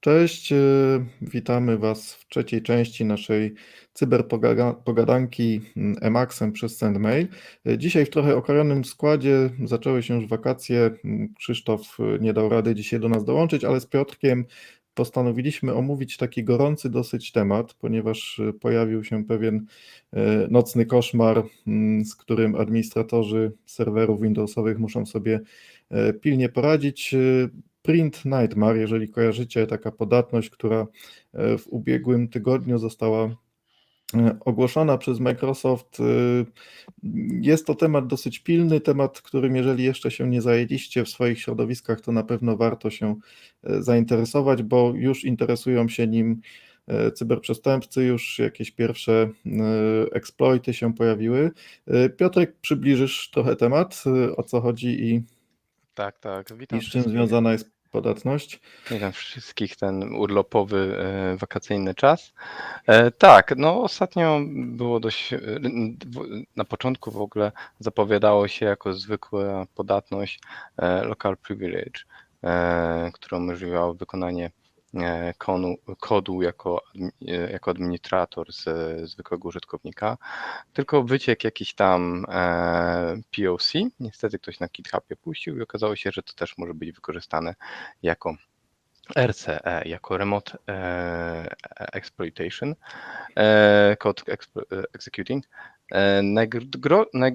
Cześć, yy, witamy Was w trzeciej części naszej cyberpogadanki mm, Emacsem przez SendMail. Yy, dzisiaj w trochę okrojonym składzie zaczęły się już wakacje. Mm, Krzysztof yy, nie dał rady dzisiaj do nas dołączyć, ale z Piotrkiem postanowiliśmy omówić taki gorący dosyć temat, ponieważ pojawił się pewien nocny koszmar, mm, z którym administratorzy serwerów Windowsowych muszą sobie pilnie poradzić. Print Nightmare, jeżeli kojarzycie, taka podatność, która e, w ubiegłym tygodniu została e, ogłoszona przez Microsoft. E, jest to temat dosyć pilny, temat, którym jeżeli jeszcze się nie zajęliście w swoich środowiskach, to na pewno warto się zainteresować, bo już interesują się nim cyberprzestępcy, już jakieś pierwsze exploity się pojawiły. Piotrek, przybliżysz trochę temat, o co chodzi i, Tak, tak. Witam i z czym związana jest podatność. Witam wszystkich ten urlopowy, e, wakacyjny czas. E, tak, no ostatnio było dość, e, na początku w ogóle zapowiadało się jako zwykła podatność local privilege, e, która umożliwiała wykonanie konu, kodu jako, e, jako administrator z zwykłego użytkownika, tylko wyciekł jakiś tam e, POC, niestety ktoś na GitHubie puścił i okazało się, że to też może być wykorzystane jako RCE, jako Remote e, Exploitation, e, Code e, Executing. E, najgro, naj,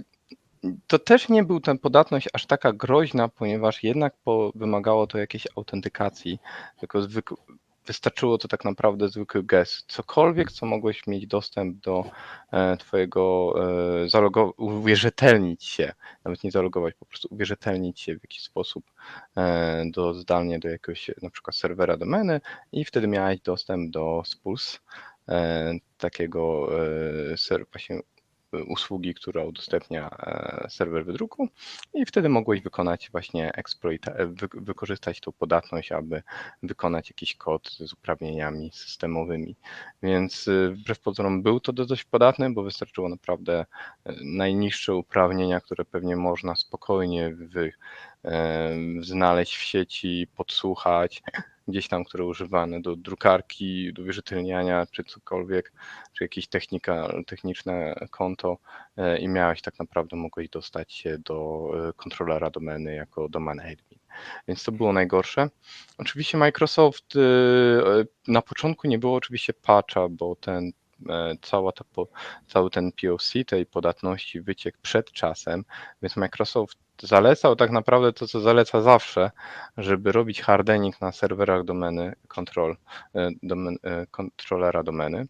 to też nie był ten podatność aż taka groźna, ponieważ jednak po, wymagało to jakiejś autentykacji, tylko wystarczyło to tak naprawdę zwykły gest. Cokolwiek, co mogłeś mieć dostęp do e, Twojego, e, zalogować, uwierzytelnić się, nawet nie zalogować, po prostu uwierzytelnić się w jakiś sposób e, do zdalnie do jakiegoś na przykład serwera domeny i wtedy miałeś dostęp do Spulse, e, takiego e, ser, właśnie usługi, która udostępnia e, serwer wydruku i wtedy mogłeś wykonać właśnie exploit, wy, wykorzystać tą podatność, aby wykonać jakiś kod z uprawnieniami systemowymi. Więc e, wbrew pozorom był to dość podatny, bo wystarczyło naprawdę e, najniższe uprawnienia, które pewnie można spokojnie wy, znaleźć w sieci, podsłuchać, gdzieś tam, które używane do drukarki, do wierzytelniania, czy cokolwiek, czy jakieś technika, techniczne konto e, i miałeś tak naprawdę, mogłeś dostać się do e, kontrolera domeny jako domain admin. Więc to było najgorsze. Oczywiście Microsoft e, na początku nie było oczywiście patcha, bo ten cała ta, cały ten POC tej podatności wyciekł przed czasem, więc Microsoft zalecał tak naprawdę to, co zaleca zawsze, żeby robić hardening na serwerach domeny control, e, domen, e, kontrolera domeny, e,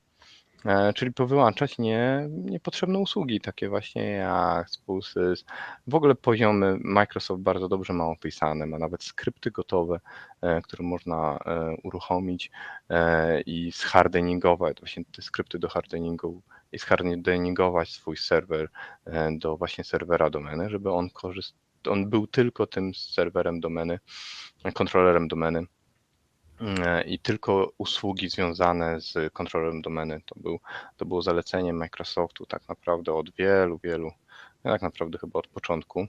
czyli powyłączać nie, niepotrzebne usługi, takie właśnie jak Spulsys. W ogóle poziomy Microsoft bardzo dobrze ma opisane, ma nawet skrypty gotowe, które można uruchomić i zhardeningować, właśnie te skrypty do hardeningu i zhardeningować swój serwer do właśnie serwera domeny, żeby on korzystał on był tylko tym serwerem domeny, kontrolerem domeny i tylko usługi związane z kontrolerem domeny to, był, to było zalecenie Microsoftu tak naprawdę od wielu, wielu, tak naprawdę chyba od początku.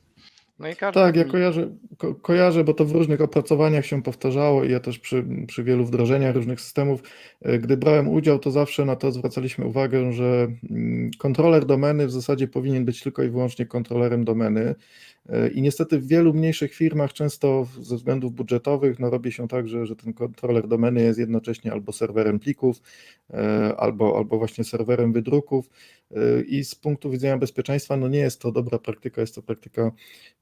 No i każdy... Tak, ja kojarzę, ko kojarzę, bo to w różnych opracowaniach się powtarzało i ja też przy, przy wielu wdrożeniach różnych systemów, e, gdy brałem udział, to zawsze na to zwracaliśmy uwagę, że mm, kontroler domeny w zasadzie powinien być tylko i wyłącznie kontrolerem domeny. E, I niestety w wielu mniejszych firmach, często ze względów budżetowych, no robi się tak, że, że ten kontroler domeny jest jednocześnie albo serwerem plików, e, albo, albo właśnie serwerem wydruków. I z punktu widzenia bezpieczeństwa, no nie jest to dobra praktyka, jest to praktyka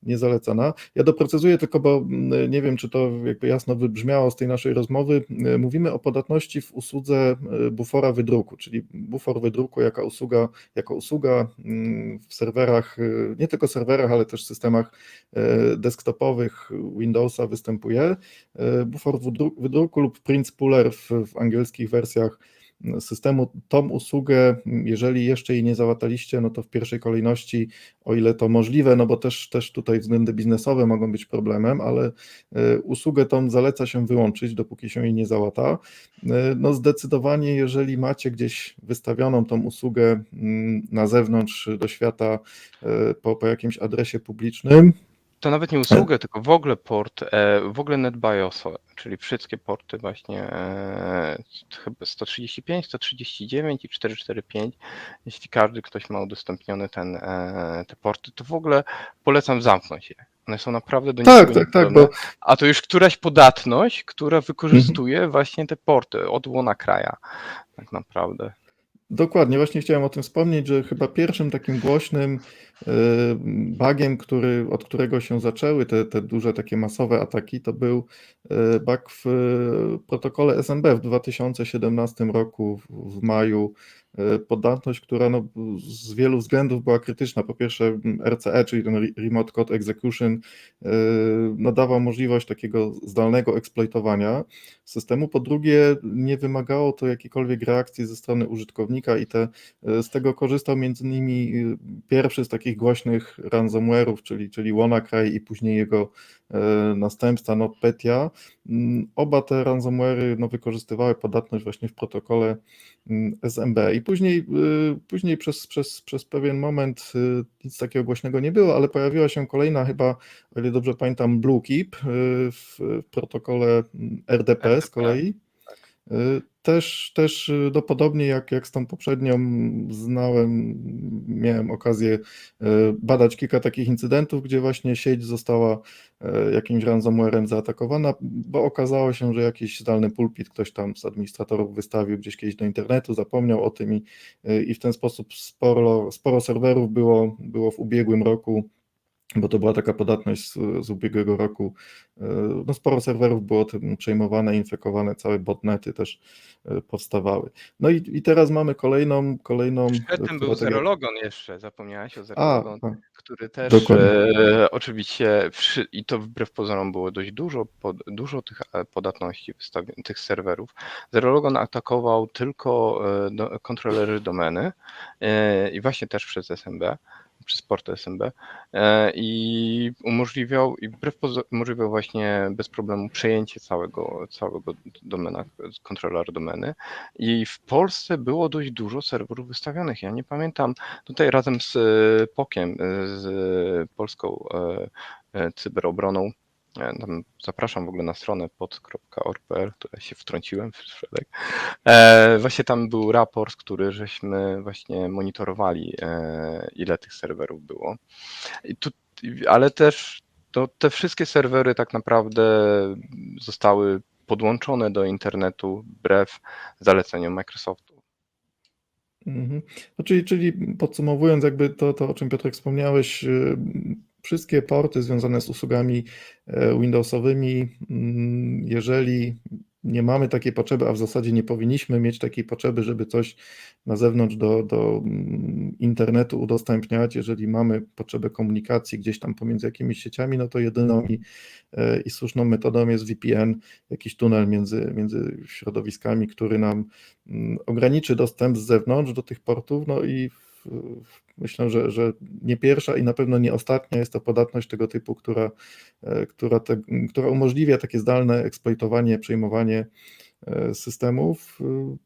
niezalecana. Ja doprecyzuję tylko, bo nie wiem, czy to jakby jasno wybrzmiało z tej naszej rozmowy. Mówimy o podatności w usłudze e, bufora wydruku, czyli bufor wydruku jako usługa, jako usługa w serwerach, e, nie tylko serwerach, ale też systemach e, desktopowych Windowsa występuje. Bufor wydruku lub print spooler w, w angielskich wersjach systemu. Tą usługę, jeżeli jeszcze jej nie załataliście, no to w pierwszej kolejności, o ile to możliwe, no bo też, też tutaj względy biznesowe mogą być problemem, ale e, usługę tą zaleca się wyłączyć, dopóki się jej nie załata. E, no zdecydowanie, jeżeli macie gdzieś wystawioną tą usługę mm, na zewnątrz do świata e, po, po jakimś adresie publicznym, to nawet nie usługę, tylko w ogóle port, e, w ogóle NetBIOS, czyli wszystkie porty właśnie e, chyba 135, 139 i 445. Jeśli każdy ktoś ma udostępnione ten, e, te porty, to w ogóle polecam zamknąć je. One są naprawdę do Tak, tak, tak, bo A to już któraś podatność, która wykorzystuje właśnie te porty od łona kraja. Tak naprawdę. Dokładnie, właśnie chciałem o tym wspomnieć, że chyba pierwszym takim głośnym y, bugiem, który, od którego się zaczęły te, te duże takie masowe ataki, to był y, bug w y, protokole SMB w 2017 roku, w maju. Y, Podatność, która no, z wielu względów była krytyczna. Po pierwsze, RCE, czyli ten Re- Remote Code Execution, y, no, dawał możliwość takiego zdalnego eksploitowania systemu. Po drugie, nie wymagało to jakiejkolwiek reakcji ze strony użytkownika i te, z tego korzystał między innymi pierwszy z takich głośnych ransomware'ów, czyli, czyli WannaCry i później jego e, następca NotPetya. Mm, Oba te ransomware'y no, wykorzystywały podatność właśnie w protokole mm, SMB i później, y, później przez, przez, przez pewien moment y, nic takiego głośnego nie było, ale pojawiła się kolejna chyba, o ile dobrze pamiętam, BlueKeep w, w protokole mm, RDP z kolei. Y, Też, też y, no, podobnie jak, jak z tą poprzednią znałem, miałem okazję y, badać kilka takich incydentów, gdzie właśnie sieć została y, jakimś ransomwarem zaatakowana, bo okazało się, że jakiś zdalny pulpit ktoś tam z administratorów wystawił gdzieś kiedyś do internetu, zapomniał o tym i, y, i w ten sposób sporo, sporo serwerów było, było w ubiegłym roku bo to była taka podatność z, z ubiegłego roku. e, No sporo serwerów było tym przejmowane, infekowane, całe botnety też e, powstawały. No i, i teraz mamy kolejną, kolejną. Przed tym która był tak Zerologon jeszcze, zapomniałeś o Zerologon, a, który też e, oczywiście, i to wbrew pozorom było dość dużo, pod, dużo tych e, podatności, tych serwerów. Zerologon atakował tylko e, do, kontrolery domeny e, i właśnie też przez SMB, przez SMB e, i umożliwiał, i wbrew umożliwiał właśnie bez problemu przejęcie całego, całego domena, kontroler domeny. I w Polsce było dość dużo serwerów wystawionych. Ja nie pamiętam, tutaj razem z e, POK-iem, e, z polską cyberobroną, zapraszam w ogóle na stronę pod.org.pl, tutaj się wtrąciłem w szereg. E, właśnie tam był raport, który żeśmy właśnie monitorowali, e, ile tych serwerów było. Tu, ale też to, te wszystkie serwery tak naprawdę zostały podłączone do internetu wbrew zaleceniom Microsoftu. Mhm. No, czyli, czyli podsumowując, jakby to, to, o czym Piotrek wspomniałeś, y, wszystkie porty związane z usługami e, Windowsowymi, mm, jeżeli nie mamy takiej potrzeby, a w zasadzie nie powinniśmy mieć takiej potrzeby, żeby coś na zewnątrz do, do mm, internetu udostępniać, jeżeli mamy potrzebę komunikacji gdzieś tam pomiędzy jakimiś sieciami, no to jedyną i, e, i słuszną metodą jest VPN, jakiś tunel między, między środowiskami, który nam mm, ograniczy dostęp z zewnątrz do tych portów, no i myślę, że, że nie pierwsza i na pewno nie ostatnia jest to podatność tego typu, która, e, która, te, która umożliwia takie zdalne eksploitowanie, przejmowanie e, systemów. E,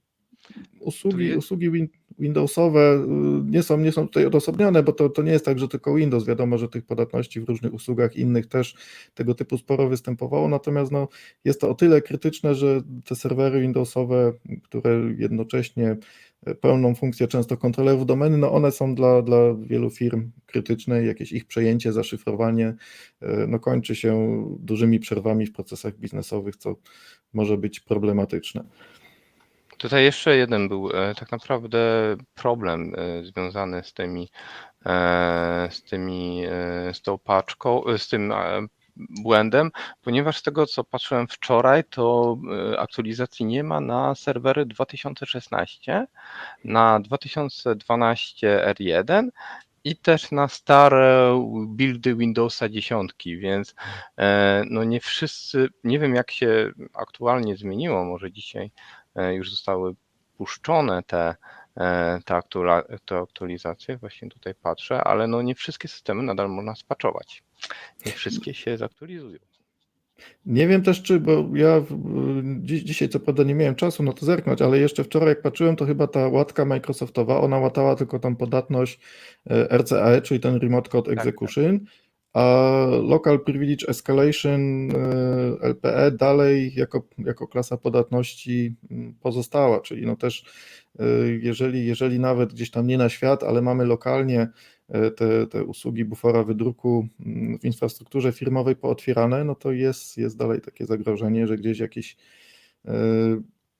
Usługi, usługi win, Windowsowe nie są, nie są tutaj odosobnione, bo to, to nie jest tak, że tylko Windows. Wiadomo, że tych podatności w różnych usługach innych też tego typu sporo występowało, natomiast no, jest to o tyle krytyczne, że te serwery Windowsowe, które jednocześnie pełną funkcję często kontrolerów domeny, no one są dla, dla wielu firm krytyczne, jakieś ich przejęcie, zaszyfrowanie e, no kończy się dużymi przerwami w procesach biznesowych, co może być problematyczne. Tutaj jeszcze jeden był e, tak naprawdę problem e, związany z tymi, e, z tymi, e, z tą paczką, e, z tym e, błędem, ponieważ z tego co patrzyłem wczoraj, to e, aktualizacji nie ma na serwery 2016, na 2012 R1 i też na stare buildy Windowsa 10, więc e, no nie wszyscy, nie wiem jak się aktualnie zmieniło, może dzisiaj e, już zostały puszczone te, e, te, aktuala, te aktualizacje, właśnie tutaj patrzę, ale no nie wszystkie systemy nadal można spaczować. Nie wszystkie się zaktualizują. Nie wiem też, czy, bo ja dziś, dzisiaj co prawda nie miałem czasu na to zerknąć, ale jeszcze wczoraj jak patrzyłem, to chyba ta łatka Microsoftowa, ona łatała tylko tam podatność e, RCAE, czyli ten Remote Code tak. Execution, a Local Privilege Escalation e, LPE dalej jako, jako klasa podatności pozostała, czyli no też e, jeżeli, jeżeli nawet gdzieś tam nie na świat, ale mamy lokalnie e, te, te usługi bufora wydruku w infrastrukturze firmowej pootwierane, no to jest, jest dalej takie zagrożenie, że gdzieś jakiś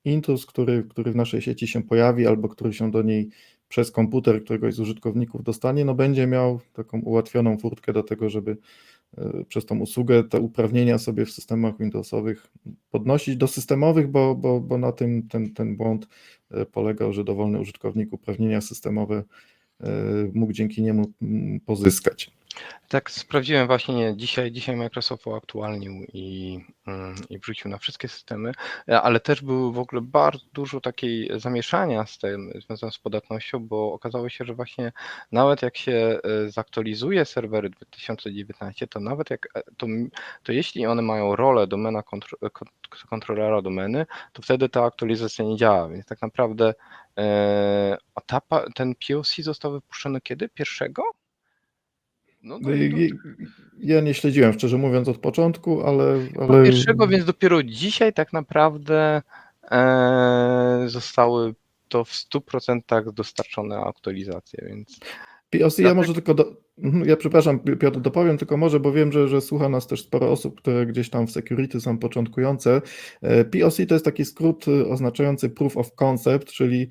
intruz, który, który w naszej sieci się pojawi albo który się do niej przez komputer któregoś z użytkowników dostanie, no będzie miał taką ułatwioną furtkę do tego, żeby e, przez tą usługę te uprawnienia sobie w systemach Windowsowych podnosić do systemowych, bo, bo, bo na tym ten, ten błąd e, polegał, że dowolny użytkownik uprawnienia systemowe e, mógł dzięki niemu mm, pozyskać. Tak, sprawdziłem właśnie dzisiaj. Dzisiaj Microsoft uaktualnił i, mm, i wrzucił na wszystkie systemy, e, ale też było w ogóle bardzo dużo takiej zamieszania z tym związanym z podatnością, bo okazało się, że właśnie nawet jak się e, zaktualizuje serwery 2019, to nawet jak e, to, to jeśli one mają rolę domena kontro, kontrolera domeny, to wtedy ta aktualizacja nie działa, więc tak naprawdę a ta, ten POC został wypuszczony kiedy? Pierwszego? No, no ja nie śledziłem, szczerze mówiąc, od początku, ale. ale... Pierwszego, więc dopiero dzisiaj tak naprawdę e, zostały to w 100% dostarczone aktualizacje, więc. POC, ja może tylko, do, ja przepraszam Piotr, dopowiem tylko może, bo wiem, że, że słucha nas też sporo osób, które gdzieś tam w security są początkujące. E, POC to jest taki skrót e, oznaczający Proof of Concept, czyli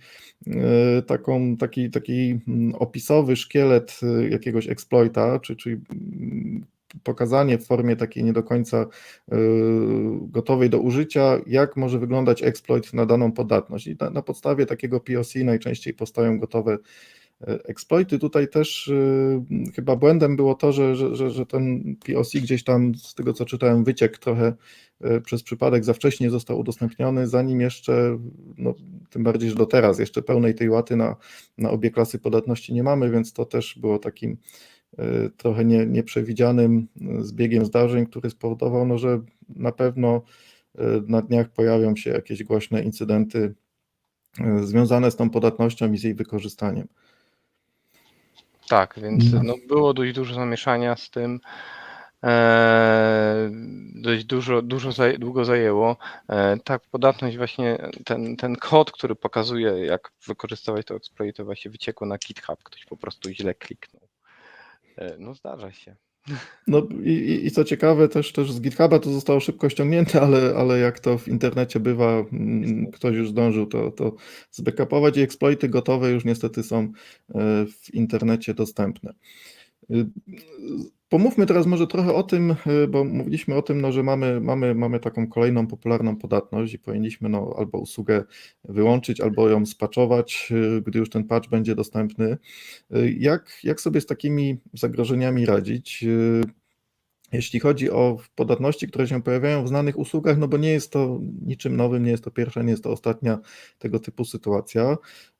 e, taką, taki, taki mm, opisowy szkielet jakiegoś exploita, czy, czyli mm, pokazanie w formie takiej nie do końca gotowej do użycia, jak może wyglądać exploit na daną podatność. I na, na podstawie takiego POC najczęściej powstają gotowe exploity. Tutaj też y, chyba błędem było to, że, że, że ten POC gdzieś tam, z tego co czytałem, wyciek trochę y, przez przypadek za wcześnie został udostępniony, zanim jeszcze, no, tym bardziej, że do teraz jeszcze pełnej tej łaty na, na obie klasy podatności nie mamy, więc to też było takim y, trochę nie, nieprzewidzianym zbiegiem zdarzeń, który spowodował, no, że na pewno na dniach pojawią się jakieś głośne incydenty związane z tą podatnością i z jej wykorzystaniem. Tak, więc No. no, było dość dużo zamieszania z tym. E, dość dużo, dużo długo zajęło. E, tak, podatność właśnie, ten, ten kod, który pokazuje, jak wykorzystywać to exploit, to właśnie wyciekło na GitHub. Ktoś po prostu źle kliknął. E, no zdarza się. No i, i co ciekawe, też, też z GitHuba to zostało szybko ściągnięte, ale, ale jak to w internecie bywa, mm, ktoś już zdążył to, to zbackupować i exploity gotowe już niestety są e, w internecie dostępne. Y, pomówmy teraz może trochę o tym, y, bo mówiliśmy o tym, no, że mamy, mamy, mamy taką kolejną popularną podatność i powinniśmy no, albo usługę wyłączyć, albo ją spaczować, y, gdy już ten patch będzie dostępny. Jak, jak sobie z takimi zagrożeniami radzić? Jeśli chodzi o podatności, które się pojawiają w znanych usługach, no bo nie jest to niczym nowym, nie jest to pierwsza, nie jest to ostatnia tego typu sytuacja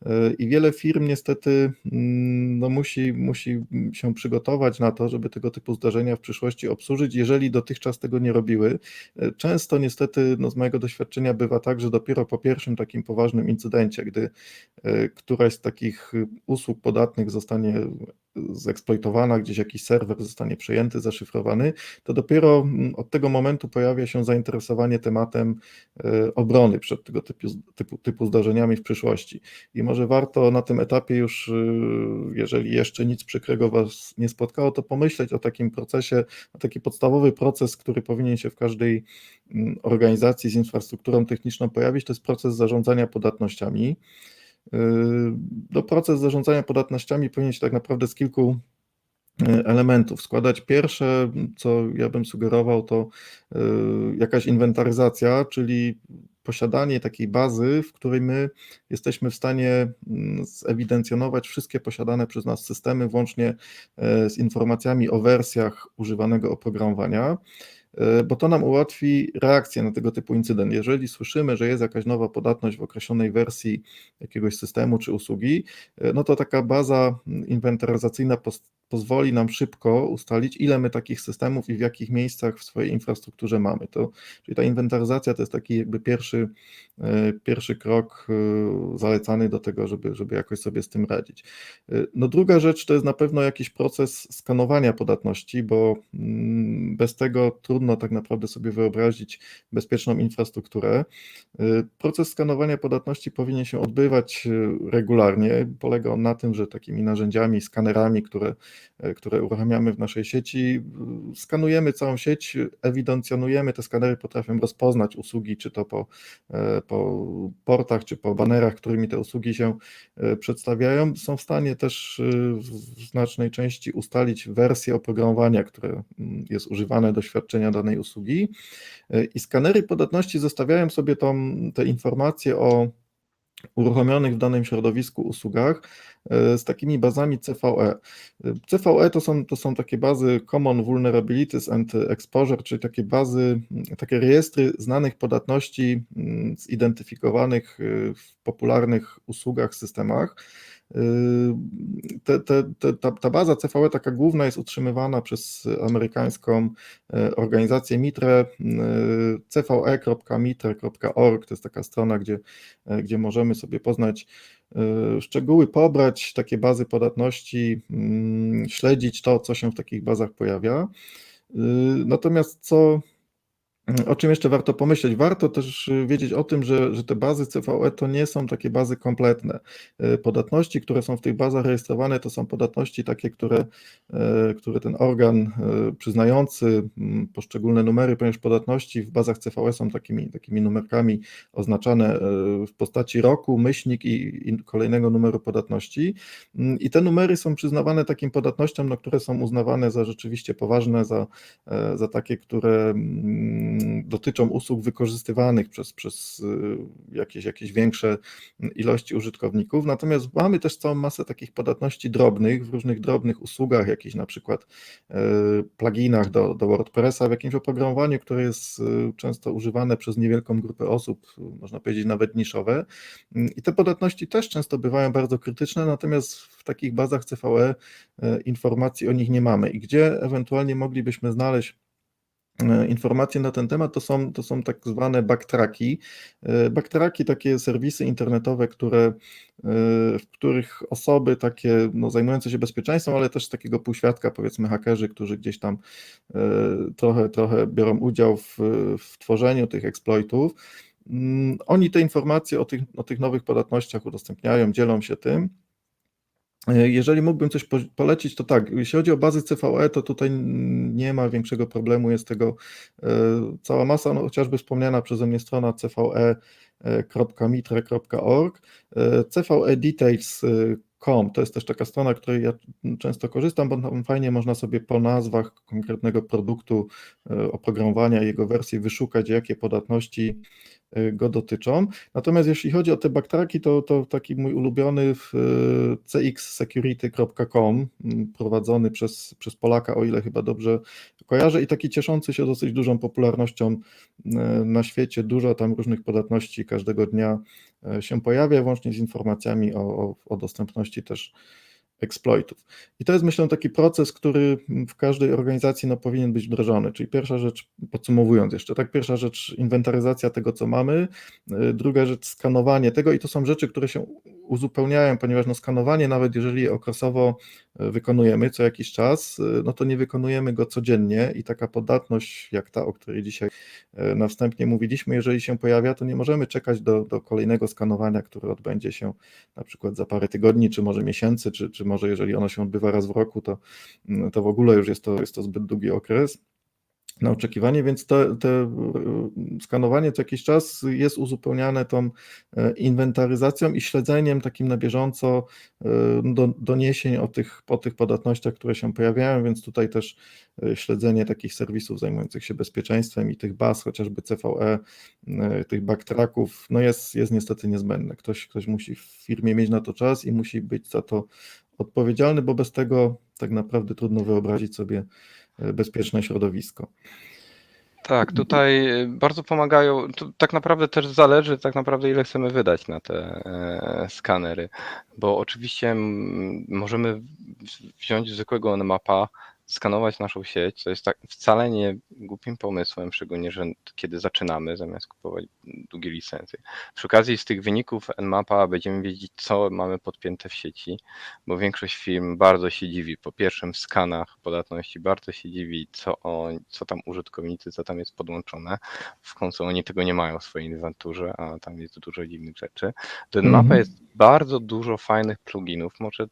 e, i wiele firm niestety mm, no musi, musi się przygotować na to, żeby tego typu zdarzenia w przyszłości obsłużyć, jeżeli dotychczas tego nie robiły. E, często niestety no z mojego doświadczenia bywa tak, że dopiero po pierwszym takim poważnym incydencie, gdy e, któraś z takich usług podatnych zostanie zeksploitowana, gdzieś jakiś serwer zostanie przejęty, zaszyfrowany, to dopiero mm, od tego momentu pojawia się zainteresowanie tematem e, obrony przed tego typu, typu, typu zdarzeniami w przyszłości. I może warto na tym etapie już, e, jeżeli jeszcze nic przykrego Was nie spotkało, to pomyśleć o takim procesie, o taki podstawowy proces, który powinien się w każdej mm, organizacji z infrastrukturą techniczną pojawić, to jest proces zarządzania podatnościami. No, proces zarządzania podatnościami powinien się tak naprawdę z kilku e, elementów składać. Pierwsze, co ja bym sugerował, to e, jakaś inwentaryzacja, czyli posiadanie takiej bazy, w której my jesteśmy w stanie mm, zewidencjonować wszystkie posiadane przez nas systemy, włącznie z informacjami o wersjach używanego oprogramowania. E, bo to nam ułatwi reakcję na tego typu incydent. Jeżeli słyszymy, że jest jakaś nowa podatność w określonej wersji jakiegoś systemu czy usługi, e, no to taka baza inwentaryzacyjna pozwoli nam szybko ustalić, ile my takich systemów i w jakich miejscach w swojej infrastrukturze mamy. To, czyli ta inwentaryzacja to jest taki jakby pierwszy, e, pierwszy krok e, zalecany do tego, żeby, żeby jakoś sobie z tym radzić. E, No druga rzecz to jest na pewno jakiś proces skanowania podatności, bo mm, bez tego trudno tak naprawdę sobie wyobrazić bezpieczną infrastrukturę. Proces skanowania podatności powinien się odbywać regularnie. Polega on na tym, że takimi narzędziami, skanerami, które, które uruchamiamy w naszej sieci, skanujemy całą sieć, ewidencjonujemy. Te skanery potrafią rozpoznać usługi, czy to po, po portach, czy po banerach, którymi te usługi się przedstawiają. Są w stanie też w znacznej części ustalić wersję oprogramowania, które jest używane do świadczenia danej usługi. I skanery podatności zostawiają sobie tą, te informacje o uruchomionych w danym środowisku usługach z takimi bazami CVE. CVE to są, to są takie bazy Common Vulnerabilities and Exposure, czyli takie bazy, takie rejestry znanych podatności zidentyfikowanych w popularnych usługach, systemach. Te, te, te, ta, ta baza CVE, taka główna, jest utrzymywana przez amerykańską organizację Mitre. cve.mitre.org to jest taka strona, gdzie, gdzie możemy sobie poznać szczegóły, pobrać takie bazy podatności, śledzić to, co się w takich bazach pojawia. Natomiast co o czym jeszcze warto pomyśleć? Warto też wiedzieć o tym, że, że te bazy CVE to nie są takie bazy kompletne. Podatności, które są w tych bazach rejestrowane, to są podatności takie, które, które ten organ przyznający poszczególne numery, ponieważ podatności w bazach CVE są takimi, takimi numerkami oznaczane w postaci roku, myślnik i, i kolejnego numeru podatności. I te numery są przyznawane takim podatnościom, no, które są uznawane za rzeczywiście poważne, za, za takie, które dotyczą usług wykorzystywanych przez, przez jakieś, jakieś większe ilości użytkowników. Natomiast mamy też całą masę takich podatności drobnych w różnych drobnych usługach, jakichś na przykład pluginach do, do WordPressa, w jakimś oprogramowaniu, które jest często używane przez niewielką grupę osób, można powiedzieć nawet niszowe. I te podatności też często bywają bardzo krytyczne, natomiast w takich bazach CVE informacji o nich nie mamy. I gdzie ewentualnie moglibyśmy znaleźć informacje na ten temat, to są, to są tak zwane backtracki. Backtracki, takie serwisy internetowe, które, w których osoby takie no, zajmujące się bezpieczeństwem, ale też takiego półświadka, powiedzmy hakerzy, którzy gdzieś tam trochę, trochę biorą udział w, w tworzeniu tych exploitów, oni te informacje o tych, o tych nowych podatnościach udostępniają, dzielą się tym. Jeżeli mógłbym coś polecić, to tak, jeśli chodzi o bazy CVE, to tutaj nie ma większego problemu, jest tego cała masa, no chociażby wspomniana przeze mnie strona cve.mitre.org, cvedetails.com, to jest też taka strona, której ja często korzystam, bo tam fajnie można sobie po nazwach konkretnego produktu, oprogramowania, jego wersji wyszukać, jakie podatności go dotyczą. Natomiast jeśli chodzi o te backtracki, to, to taki mój ulubiony cxsecurity.com, prowadzony przez, przez Polaka, o ile chyba dobrze kojarzę, i taki cieszący się dosyć dużą popularnością na świecie. Dużo tam różnych podatności każdego dnia się pojawia, włącznie z informacjami o, o, o dostępności też exploitów. I to jest myślę taki proces, który w każdej organizacji no, powinien być wdrożony. Czyli pierwsza rzecz, podsumowując jeszcze, tak, pierwsza rzecz inwentaryzacja tego, co mamy, druga rzecz skanowanie tego i to są rzeczy, które się uzupełniają, ponieważ no, skanowanie, nawet jeżeli okresowo wykonujemy co jakiś czas, no to nie wykonujemy go codziennie i taka podatność jak ta, o której dzisiaj na wstępie mówiliśmy, jeżeli się pojawia, to nie możemy czekać do, do kolejnego skanowania, które odbędzie się na przykład za parę tygodni, czy może miesięcy, czy, czy może jeżeli ono się odbywa raz w roku, to, to w ogóle już jest to, jest to zbyt długi okres na oczekiwanie, więc te, te skanowanie co jakiś czas jest uzupełniane tą inwentaryzacją i śledzeniem takim na bieżąco do, doniesień o tych, o tych podatnościach, które się pojawiają, więc tutaj też śledzenie takich serwisów zajmujących się bezpieczeństwem i tych baz, chociażby CVE, tych backtracków, no jest, jest niestety niezbędne. Ktoś, ktoś musi w firmie mieć na to czas i musi być za to odpowiedzialny, bo bez tego tak naprawdę trudno wyobrazić sobie bezpieczne środowisko. Tak, tutaj y, bardzo pomagają. Tu tak naprawdę też zależy, tak naprawdę ile chcemy wydać na te e, skanery, bo oczywiście mm, możemy wziąć zwykłego Nmapa, skanować naszą sieć, co jest tak wcale nie głupim pomysłem, szczególnie, że kiedy zaczynamy, zamiast kupować długie licencje. Przy okazji z tych wyników Nmapa będziemy wiedzieć, co mamy podpięte w sieci, bo większość firm bardzo się dziwi po pierwszym w skanach podatności, bardzo się dziwi, co, on, co tam użytkownicy, co tam jest podłączone. W końcu oni tego nie mają w swojej inwenturze, a tam jest dużo dziwnych rzeczy. Do Nmapa Mhm. jest bardzo dużo fajnych pluginów. Może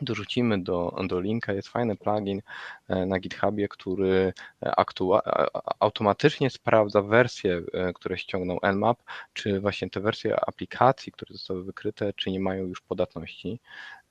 dorzucimy do, do linka, jest fajny plugin e, na GitHubie, który e, aktua- automatycznie sprawdza wersje, e, które ściągnął Nmap, czy właśnie te wersje aplikacji, które zostały wykryte, czy nie mają już podatności.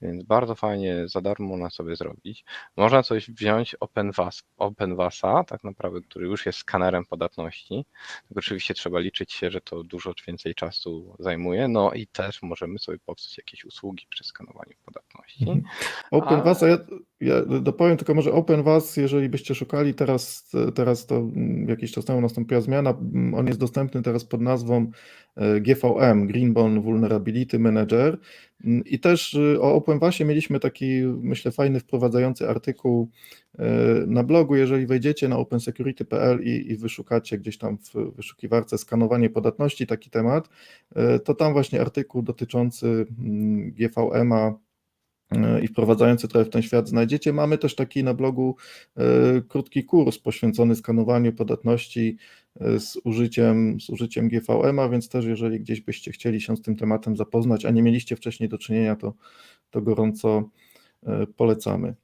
Więc bardzo fajnie za darmo można sobie zrobić. Można coś wziąć OpenVAS, OpenVASa, tak naprawdę, który już jest skanerem podatności. Tylko oczywiście trzeba liczyć się, że to dużo więcej czasu zajmuje. No i też możemy sobie popsuć jakieś usługi przy skanowaniu podatności. Mhm. OpenVAS, a ja, ja dopowiem tylko może OpenVAS, jeżeli byście szukali, teraz, teraz to mm, jakiś czas temu nastąpiła zmiana, mm, on jest dostępny teraz pod nazwą e, GVM, Greenbone Vulnerability Manager. Mm, i też y, o OpenVASie mieliśmy taki, myślę, fajny wprowadzający artykuł e, na blogu, jeżeli wejdziecie na opensecurity.pl i, i wyszukacie gdzieś tam w wyszukiwarce skanowanie podatności taki temat, e, to tam właśnie artykuł dotyczący GVM-a i wprowadzający trochę w ten świat znajdziecie. Mamy też taki na blogu e, krótki kurs poświęcony skanowaniu podatności e, z użyciem, z użyciem GVM-a, więc też jeżeli gdzieś byście chcieli się z tym tematem zapoznać, a nie mieliście wcześniej do czynienia, to, to gorąco e, polecamy.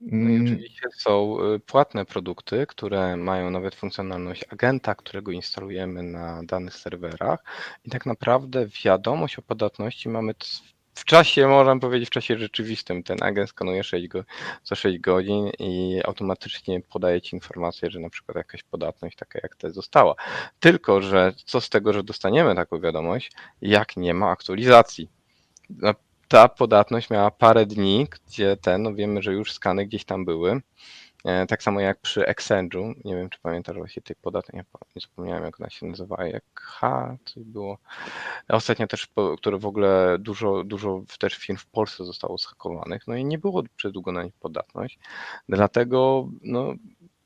No i Mm, oczywiście są płatne produkty, które mają nawet funkcjonalność agenta, którego instalujemy na danych serwerach i tak naprawdę wiadomość o podatności mamy w czasie, można powiedzieć, w czasie rzeczywistym. Ten agent skanuje 6 go, co 6 godzin i automatycznie podaje Ci informację, że na przykład jakaś podatność taka jak ta została. Tylko, że co z tego, że dostaniemy taką wiadomość, jak nie ma aktualizacji. No, ta podatność miała parę dni, gdzie ten, no wiemy, że już skany gdzieś tam były. E, Tak samo jak przy Exchange'u, nie wiem czy pamiętasz właśnie tej podatnej, nie, pa- nie zapomniałem jak ona się nazywała, jak H, coś było. Ostatnio też, które w ogóle dużo, dużo też firm w Polsce zostało zhakowanych, no i nie było przez długo na nich podatność. Dlatego no,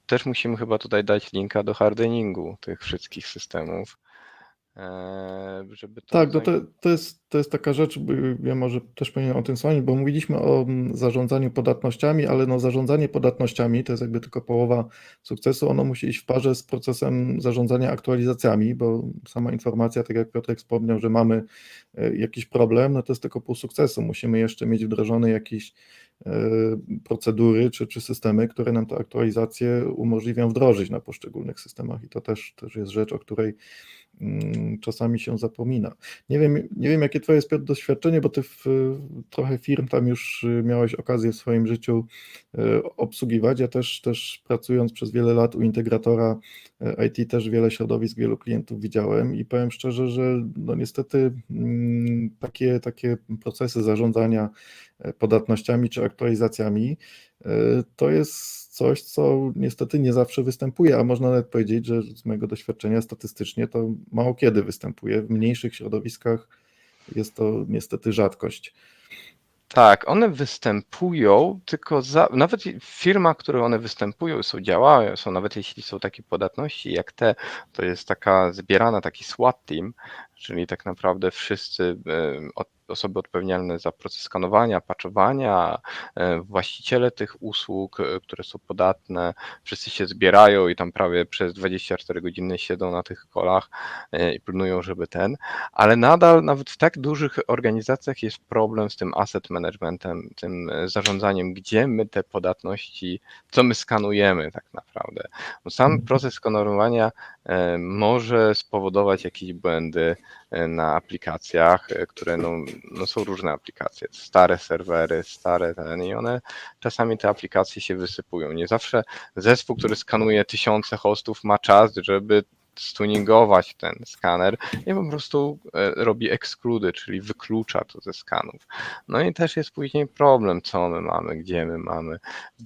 też musimy chyba tutaj dać linka do hardeningu tych wszystkich systemów, żeby to Tak, no to, to, jest, to jest taka rzecz, ja może też powinienem o tym wspomnieć, bo mówiliśmy o mm, zarządzaniu podatnościami, ale no zarządzanie podatnościami to jest jakby tylko połowa sukcesu, ono musi iść w parze z procesem zarządzania aktualizacjami, bo sama informacja, tak jak Piotrek wspomniał, że mamy e, jakiś problem, no to jest tylko pół sukcesu, musimy jeszcze mieć wdrożone jakieś e, procedury czy, czy systemy, które nam tę aktualizację umożliwią wdrożyć na poszczególnych systemach. I to też, też jest rzecz, o której czasami się zapomina. Nie wiem, nie wiem, jakie Twoje jest doświadczenie, bo Ty w, trochę firm tam już y, miałeś okazję w swoim życiu y, obsługiwać. Ja też, też pracując przez wiele lat u integratora y, IT, też wiele środowisk, wielu klientów widziałem i powiem szczerze, że no niestety mm, takie, takie procesy zarządzania podatnościami czy aktualizacjami to jest coś, co niestety nie zawsze występuje, a można nawet powiedzieć, że z mojego doświadczenia statystycznie to mało kiedy występuje. W mniejszych środowiskach jest to niestety rzadkość. Tak, one występują, tylko za, nawet firmach, które one występują, są działają, są nawet jeśli są takie podatności jak te, to jest taka zbierana, taki SWAT team, czyli tak naprawdę wszyscy od, osoby odpowiedzialne za proces skanowania, patchowania, e, właściciele tych usług, e, które są podatne, wszyscy się zbierają i tam prawie przez 24 godziny siedzą na tych kolach e, i pilnują, żeby ten, ale nadal nawet w tak dużych organizacjach jest problem z tym asset managementem, tym e, zarządzaniem, gdzie my te podatności, co my skanujemy tak naprawdę. Bo sam Mhm. proces skanowania e, może spowodować jakieś błędy e, na aplikacjach, e, które no, no są różne aplikacje, stare serwery, stare ten i one czasami te aplikacje się wysypują. Nie zawsze zespół, który skanuje tysiące hostów ma czas, żeby stuningować ten skaner i po prostu e, robi ekskludy, czyli wyklucza to ze skanów. No i też jest później problem, co my mamy, gdzie my mamy.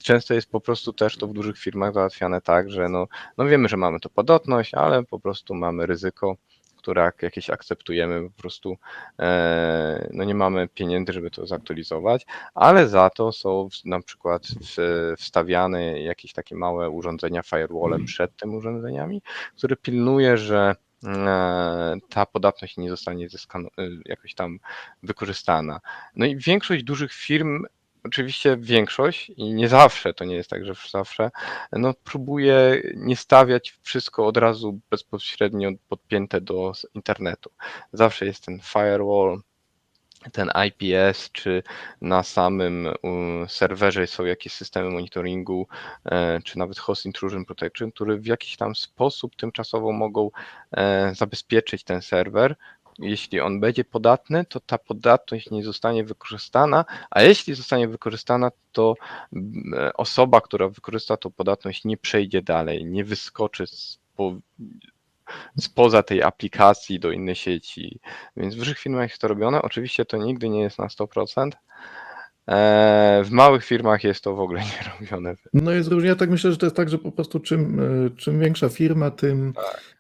Często jest po prostu też to w dużych firmach załatwiane tak, że no, no wiemy, że mamy to podatność, ale po prostu mamy ryzyko, które jak jakieś akceptujemy, po prostu e, no nie mamy pieniędzy, żeby to zaktualizować, ale za to są na przykład wstawiane jakieś takie małe urządzenia firewallem przed tymi urządzeniami, które pilnuje, że e, ta podatność nie zostanie e, jakoś tam wykorzystana. No i większość dużych firm, oczywiście większość i nie zawsze, to nie jest tak, że zawsze, no próbuje nie stawiać wszystko od razu bezpośrednio podpięte do internetu. Zawsze jest ten firewall, ten IPS, czy na samym serwerze są jakieś systemy monitoringu, e, czy nawet host intrusion protection, które w jakiś tam sposób tymczasowo mogą e, zabezpieczyć ten serwer. Jeśli on będzie podatny, to ta podatność nie zostanie wykorzystana, a jeśli zostanie wykorzystana, to mm, e, osoba, która wykorzysta tą podatność, nie przejdzie dalej, nie wyskoczy z, po, spoza tej aplikacji do innej sieci. Więc w dużych firmach jest to robione. Oczywiście to nigdy nie jest na 100%. E, W małych firmach jest to w ogóle nie robione. No jest różnie. Ja tak myślę, że to jest tak, że po prostu czym, e, czym większa firma, tym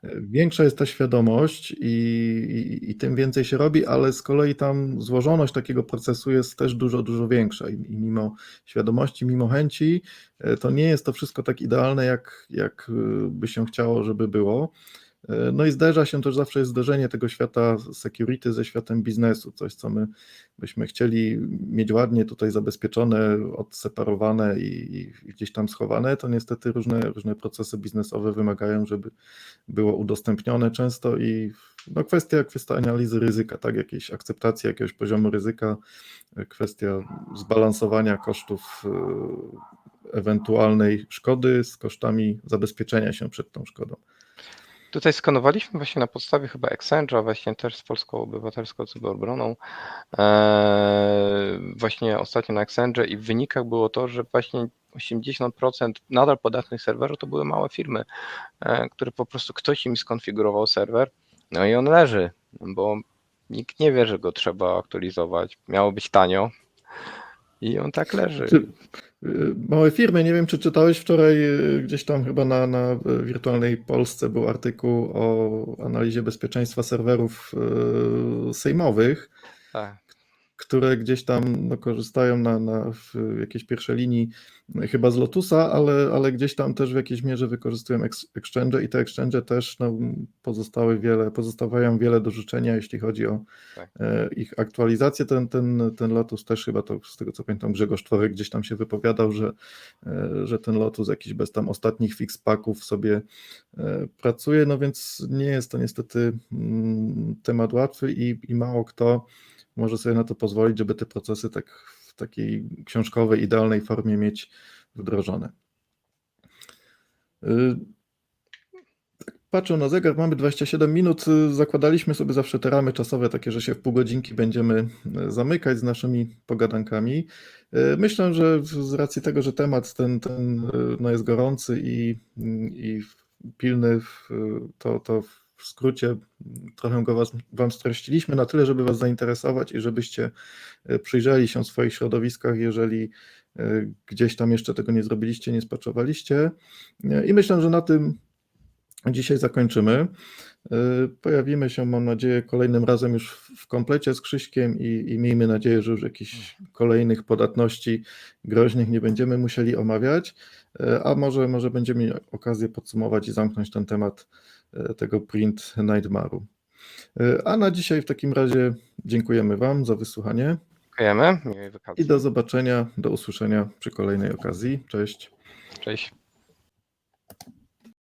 e, większa jest ta świadomość i, i, i tym więcej się robi, ale z kolei tam złożoność takiego procesu jest też dużo, dużo większa i, i mimo świadomości, mimo chęci, e, to nie jest to wszystko tak idealne, jak, jak by się chciało, żeby było. E, No i zderza się też zawsze jest zderzenie tego świata security ze światem biznesu, coś co my byśmy chcieli mieć ładnie tutaj zabezpieczone, odseparowane i, i gdzieś tam schowane, to niestety różne, różne procesy biznesowe wymagają, żeby było udostępnione często i no kwestia, kwestia analizy ryzyka, tak, jakiejś akceptacji jakiegoś poziomu ryzyka, kwestia zbalansowania kosztów e, ewentualnej szkody z kosztami zabezpieczenia się przed tą szkodą. Tutaj skanowaliśmy właśnie na podstawie chyba Accenture'a, właśnie też z Polską Obywatelską Cyberbroną, e, właśnie ostatnio na Accenture i w wynikach było to, że właśnie 80% nadal podatnych serwerów to były małe firmy, e, które po prostu ktoś im skonfigurował serwer, no i on leży, bo nikt nie wie, że go trzeba aktualizować. Miało być tanio i on tak leży. Y, Małe firmy, nie wiem czy czytałeś wczoraj y, gdzieś tam chyba na, na y, wirtualnej Polsce był artykuł o analizie bezpieczeństwa serwerów sejmowych, Tak. Które gdzieś tam no, korzystają na, na w jakiejś pierwszej linii y, chyba z Lotusa, ale, ale gdzieś tam też w jakiejś mierze wykorzystują ex- exchange i te exchange też no, pozostały wiele, pozostawiają wiele do życzenia, jeśli chodzi o Tak. e, ich aktualizację. Ten, ten, ten Lotus też chyba to, z tego co pamiętam, Grzegorz Tworek gdzieś tam się wypowiadał, że, e, że ten Lotus jakiś bez tam ostatnich fix packów sobie e, pracuje, no więc nie jest to niestety mm, temat łatwy i, i mało kto może sobie na to pozwolić, żeby te procesy tak w takiej książkowej, idealnej formie mieć wdrożone. Y, tak Patrzę na zegar, mamy 27 minut. Zakładaliśmy sobie zawsze te ramy czasowe, takie, że się w pół godzinki będziemy y, zamykać z naszymi pogadankami. Y, Myślę, że z racji tego, że temat ten, ten y, no jest gorący i, i pilny, to, to w skrócie trochę go was, Wam streściliśmy na tyle, żeby Was zainteresować i żebyście y, przyjrzeli się w swoich środowiskach, jeżeli y, gdzieś tam jeszcze tego nie zrobiliście, nie spaczowaliście. Y, I myślę, że na tym dzisiaj zakończymy. Pojawimy się, mam nadzieję, kolejnym razem już w komplecie z Krzyśkiem i, i miejmy nadzieję, że już jakichś kolejnych podatności groźnych nie będziemy musieli omawiać, a może, może będziemy mieli okazję podsumować i zamknąć ten temat tego print Nightmaru. Y, A na dzisiaj w takim razie dziękujemy Wam za wysłuchanie Dziękujemy. I do zobaczenia, do usłyszenia przy kolejnej okazji. Cześć. Cześć.